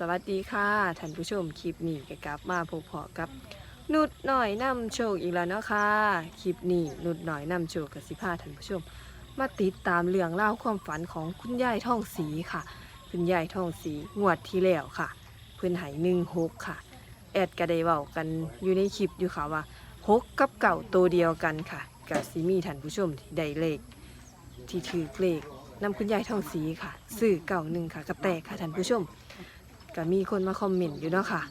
สวัสดีค่ะท่านผู้ชมคลิปนี้ก็กลับมาพบพาะกับนุดหน่อยนำโชคอีกแล้วเนาะค่ะคลิปนี้นุดหน่อยนำโชคกับสิพาท่านผู้ชม มาติดตามเรื่องเล่าความฝันของคุณยายท่องสีค่ะ คุณยายท่องสีงวดที่แล้วค่ะ เพื่อนหายหนึ่งหกค่ะ แอดก็ได้เว้ากันอยู่ในคลิปอยู่ค่ะว่าหกกับเก่าตัวเดียวกันค่ะกับสิมีท่านผู้ชมที่ได้เลข ที่ถือเลขนำคุณยายท่องสีค่ะซื้อเก่าหนึ่งค่ะกระแตกค่ะท่านผู้ชม ก็มีคนมาคอมเมนต์อยู่เนาะค่ะ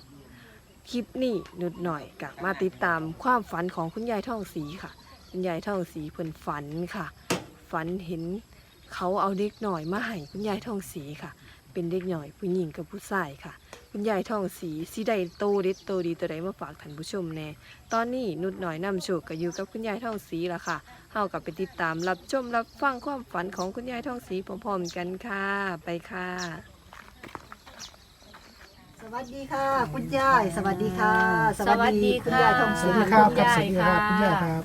คลิปนี้นุดหน่อยกะมาติดตามความฝันของคุณยายท่องสีค่ะ คุณยายท่องสีเพิ่นฝันค่ะ ฝันเห็นเขาเอาเด็กหน่อยมาให้คุณยายท่องสีค่ะ เป็นเด็กหน่อยผู้หญิงกับผู้ชายค่ะ คุณยายท่องสีสีใดโตเด็ดโตดีตัวใดมาฝากท่านผู้ชมแน่ตอนนี้นุดหน่อยนำโชคก็อยู่กับคุณยายท่องสีละค่ะเฮากับไปติดตามรับชมรับฟังความฝันของคุณยายท่องสีพร้อมๆกันค่ะ ไปค่ะ สวัสดีค่ะ คุณยาย สวัสดีค่ะ สวัสดีคุณค่ะยายทองสศรีวัสดีครับคุณครับยายสวัสดีครับค่ะคุณยายครับ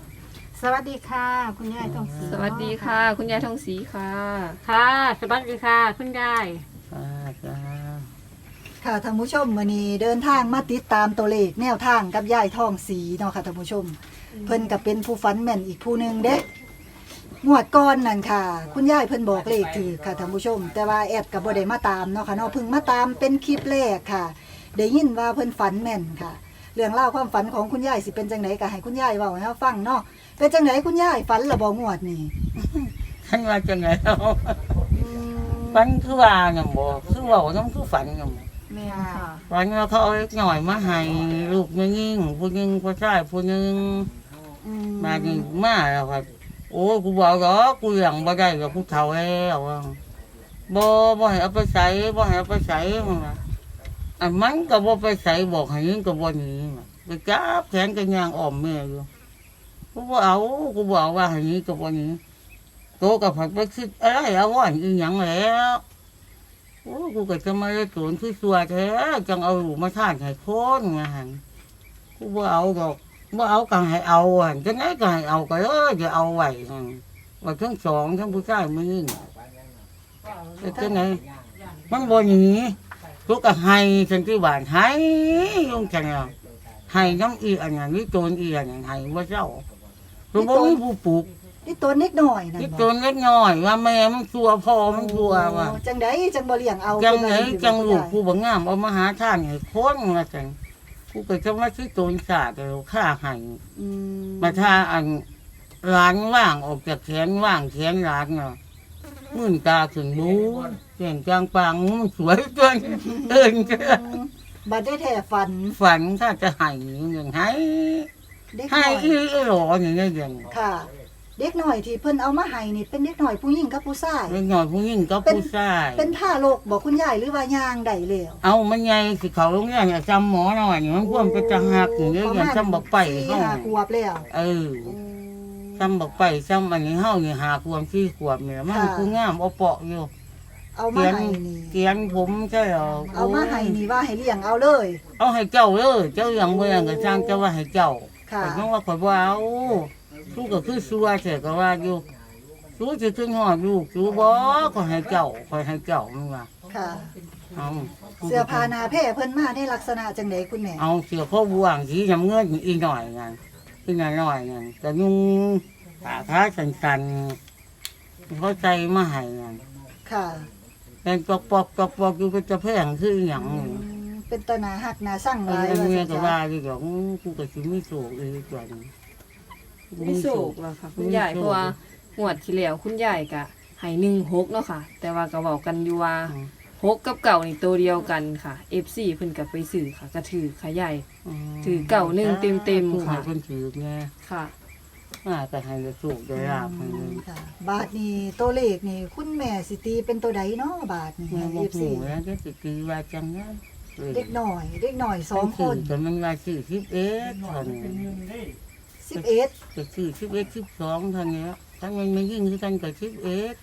สวัสดีค่ะ คุณยายทองศรีสวัสดีค่ะ คุณยายทองศรีค่ะ ค่ะ สวัสดีค่ะ คุณยายค่ะท่านผู้ชมวันนี้เดินทางมาติดตามตัวเลขแนวทางกับยายทองศรีเนาะค่ะท่านผู้ชม เพิ่นกับเป็นผู้ฝันแม่นอีกผู้หนึ่งเด้ งวดก้อนนั่นค่ะ คุณยายเพิ่นบอกเลขถือค่ะท่านผู้ชม แต่ว่าแอดกับบ่ได้มาตามเนาะค่ะเนาะเพิ่งมาตามเป็นคลิปแรกค่ะได้ยินว่าเพิ่นฝันแม่นค่ะ เรื่องเล่าวความฝันของคุณยายสิเป็นจังไดก็ให้คุณยายเว้าให้เราฟังเนาะเป็นจังไดคุณยายฝันละบ่งวดนี่ท่านว่าจังไงเนาะอืมฝันคือว่าหยังบ่คือเว่าน้ำคือฝันหยังบ่แม่ค่ะ ฝันว่าเขาเอาเล็กหน่อยมาให้ลูกยิ่งๆผู้หญิงผู้ชายผู้หนึงอืมมานี่มาแล้วครับ โอ้ยกูบอกหรอกกูยังบ่ได้กับผู้เฒ่าแล้วอะบ่บ่ให้เอาไปใส่บ่ให้เอาไปใส่มันว่าอันมันก็บ่ไปใส่บอกให้ยิงก็บ่หนีไปจับแขนกันยางอ้อมแม่อยู่กูบ่เอากูบอกว่าให้หนีก็บ่หนีโตกับผักไปคิดอะไรเอาว่านอีหยังแล้วโอ้กูก็จะมาได้สวนคือสัวแท้จังเอาลูมาทานให้คนไงกูบ่เอาดอก บ่เอาก็ให้เอาหันจังไงก็ให้เอาก็เออจะเอาไว้หันว่าทั้งสองทั้งผู้ชายมือนี่แต่จังไงมันบ่หนีกูก็ให้ฉันที่บ้านให้ยงจังแล้วให้น้ำอีอันนั้นนี่โจรอีอันนั้นให้บ่เจ้ากูบ่มีผู้ปลูกนี่ตัวเล็กหน่อยนั่นนี่บ่ตัวเล็กน้อยว่าแม่มันชัวพ่อมันชัวว่าโอ้จังไดจังบ่เลี้ยงเอาจังไหนเป็นอะรอยู่จังลูกคุณผู้ยายบังงามเอามาหาท่านให้คนมาจัง ผู้ก็จะมาซื้อตัวสาดแล้วฆ่าให้อืมมาท่าอันร้านว่างออกจากแขนว่างแขนร้านเนาะมื่นตาถึงบูเสียงจางปางมันสวยจนเอินก็บัดได้แท้ฝันฝันถ้าจะให้อย่างให้เด็กให้น้อย อีหลออย่างเงี้ยอย่าง ค่ะ เด็กน้อยที่เพิ่นเอามาให้นี่เป็นเด็กน้อยผู้หญิงกับผู้ชาย เล็กน้อยผู้หญิงก็ผู้ชายเป็นท่าโลกบอกคุณยายหรือว่าย่างได้แล้วเอามันไงสิเขาโรงเรียนอะจำหมอหน่อยนี่มันพ่วงไปจะหักอย่างเงี้ยอย่างจำบอกไปสี่เฮาห้าขวบแล้วเออจำบอกไปจำอันนี้เฮานี่หาความที่ขวบเนี่ยมันคืองามเอาเปาะอยู่เอามาเกียนให้นี่ เกียนผมใช่หรอเอามาให้นี่ว่าให้เลี้ยงเอาเลย เอาให้เจ้าเลยเจ้าอย่างเมื่อก็จ้างเจ้าว่าให้เจ้าค่ะ แต่ต้องว่าข่อยว่าเอา สู้ก็คือซัวเสียก็ว่าอยู่สู้จะขึ้นหอดลูกสู้บ่ก็ให้เจ้าข่อยให้เจ้ามันว่าค่ะ เอาเสื้อผ้าหนาแพร่เพิ่นมาในลักษณะจังไดคุณแม่ เอาเสือพ่อบวงสีน้ำเงินอีกหน่อยไงอีกหน่อยไงแต่ยุงตาท้าสันสันๆเขาใจมาให้ไงค่ะแต่ปอกปอกปอกปอกอยู่ก็จะแพงคืออหย่างอืนี้มเป็นตาหนาหักหนาสั่งหไอ้ลายเมียว่าก็ซั่นว่าจ้ะอยู่ดอกกูก็สิไม่สูกอีกตัวหนึง ไม่โศกหรอกค่ะ คุณยายเพราะว่าหวดที่แล้วคุณยายกะให้หนึ่งหกเนาะค่ะ แต่ว่าก็บอกกันอยู่ว่าหกกับเก่านี่ตัวเดียวกันค่ะ FC เพิ่นกับไปสื่อค่ะกระถือค่ะยายถือเก่าหนึ่งเต็มๆค่ะผู้ให้เพิ่นถือไงค่ะอ่าแต่ให้จะสูกได้ราบให้เลยค่ะ บาทนี่ตัวเลขนี่คุณแม่สิตีเป็นตัวใดเนาะบาทนี่แม่บ่ FC ฮู้แล้วจะสิตีว่าจังไงเด็กหน่อย เด็กหน่อยสองคนแต่มันว่าสิสิบเอ็ดเท่านี้ สิบเอ็ดจะสิสิบเอ็ดสิบสองเท่านี้ถ้ามันไม่ยิ่งคือกันกับสิบเอ็ด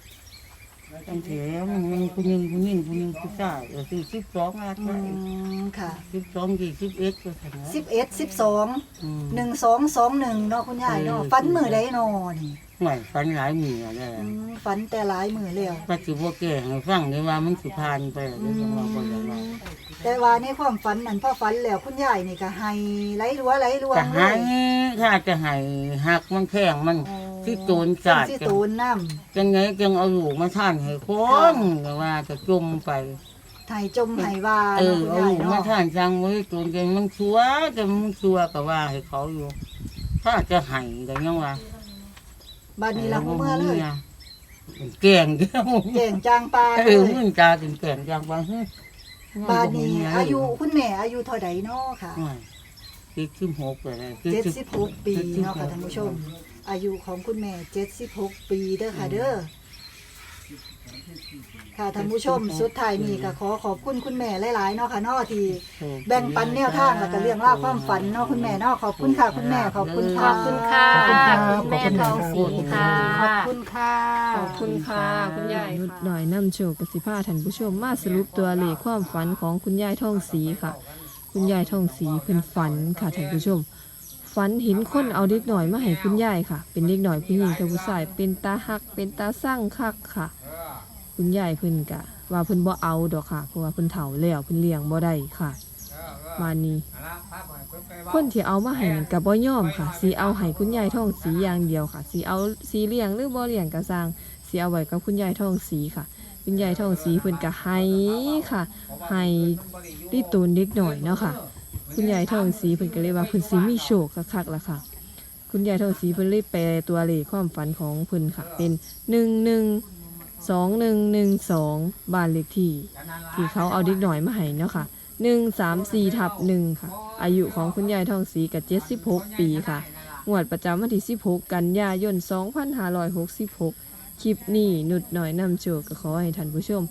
ตั้งแต่มันมันผู้หญิงผู้หญิงผู้หญิงผู้ชายเออสิสิบสองอาจอืมค่ะสิบสองกี่สิบเอ็ดก็ทางสิบเอ็ดสิบสองอืมหนึ่งสองสองหนึ่งเนาะคุณยายเนาะฟันมือไดเนาะนี่ไม่ฝันหลายมือแล้วอืมฝันแต่หลายมื้อแล้วปัจจุบันแก่ให้ฟังเลยว่ามันสิผ่านไปแล้วอืเดี๋ยวจะมมาบ่ได้ว่าแต่ว่าในความฝันนั้นพอฝันแล้วคุณยายนี่ก็ให้ไหลรัวไหลรวจะงเลให้ยถ้าจะให้หักมันแพงมันอ๋อที่โจรสาดที่จังโตนน้ำจังไงจังเอาลูกมาท่านให้คนแต่ว่าจะจมไปไห้จมไห้วาเอเนาะอคุณเอายายลูกมาเนาะท่านจังไว้โจนจังมันชัวจังมันชัวก็ว่าให้เขาอยู่ ถ้าจะให้ก็ยังว่า บัดนี้ละหูเมื่อเลยแก่งเดียวแก่งจางปลาเอเลอยมึงจาถึงแก่งจังว่าเฮ้ยบาดนี้อายุคุณแม่อายุเท่าใดเนาะค่ะ คิดขึ้นหกเลย76 ปีเนาะค่ะท่านผู้ชม อายุของคุณแม่ 76 ปีเด้อค่ะเด้อ ค่ะท่านผู้ชมสุดท้ายนี้ก็ขอขอบคุณคุณแม่หลายๆเนาะค่ะเนาะที่แบ่งปันแนวทางแล้วก็เรื่องราวความฝันเนาะคุณแม่เนาะขอบคุณค่ะคุณแม่ขอบคุณขค่ะอบคุณค่ะขอบคุณค่ะคุณแม่ทองศรีค่ะขอบคุณค่ะ ขอบคุณค่ะคุณยายนุดหน่อยนำโชคกสิพาท่านผู้ชมมาสรุปตัวเลขความฝันของคุณยายทองสีค่ะ คุณยายทองสีเพิ่นฝันค่ะท่านผู้ชม ฝันเห็นคนเอาเด็กหน่อยมาให้คุณยายค่ะ เป็นเด็กหน่อยผู้หญิงกับผู้ชายเป็นตาหักเป็นตาสร้างคักค่ะ คุณยายเพิ่นกะ ว่าเพิ่นบ่เอาดอกค่ะ เพราะว่าเพิ่นเฒ่าแล้วเพิ่นเลี้ยงบ่ได้ค่ะมานี้คนที่เอามาให้นั่นก็บ่ยอมค่ะสิเอาให้คุณยายทองสีอย่างเดียวค่ะสิเอาสีเลี้ยงหรือบ่เลี้ยงก็สร้างสิเอาไว้กับคุณยายทองสีค่ะ คุณยายทองสีเพิ่นก็ให้ค่ะให้ที่ตูนเด็กหน่อยเนาะค่ะ คุณยายทองสีเพิ่นก็เลยว่าเพิ่นสิมีโชคคักๆล่ะค่ะ คุณยายทองสีเพิ่นเลยแปลตัวเลขความฝันของเพิ่นค่ะ เป็นหนึ่งหนึ่ง สองหนึ่งหนึ่งสองบ้านเลขที่ ที่เขาเอาเด็กหน่อยมาให้เนาะค่ะหนึ่งสามสี่ทับหนึ่งค่ะ อายุของคุณยายทองสีกับเจ็ดสิบหกปีค่ะงวดประจำวันที่สิบหกกันยายนสองพันห้าร้อยหกสิบหกคลิปนี้นุดหน่อยนำโชคก็ขอให้ท่านผู้ชม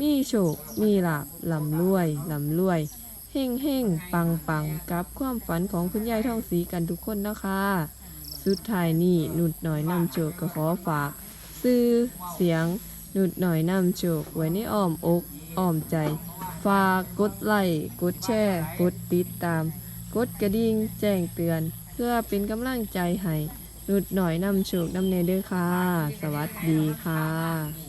มีโชค มีลาบลำรวยลำรวยเฮ่งเฮ่งปังปังกับความฝันของคุณยายทองสีกันทุกคนนะคะสุดท้ายนี้นุดหน่อยนำโชคก็ขอฝาก ซื้อเสียง นุดหน่อยนำโชคไว้ในอ้อมอกอ้อมใจ ฝากกดไลค์กดแชร์กดติดตาม กดกระดิ่งแจ้งเตือน เพื่อเป็นกำลังใจให้นุดหน่อยนำโชคนำเนเด้อค่ะ สวัสดีค่ะ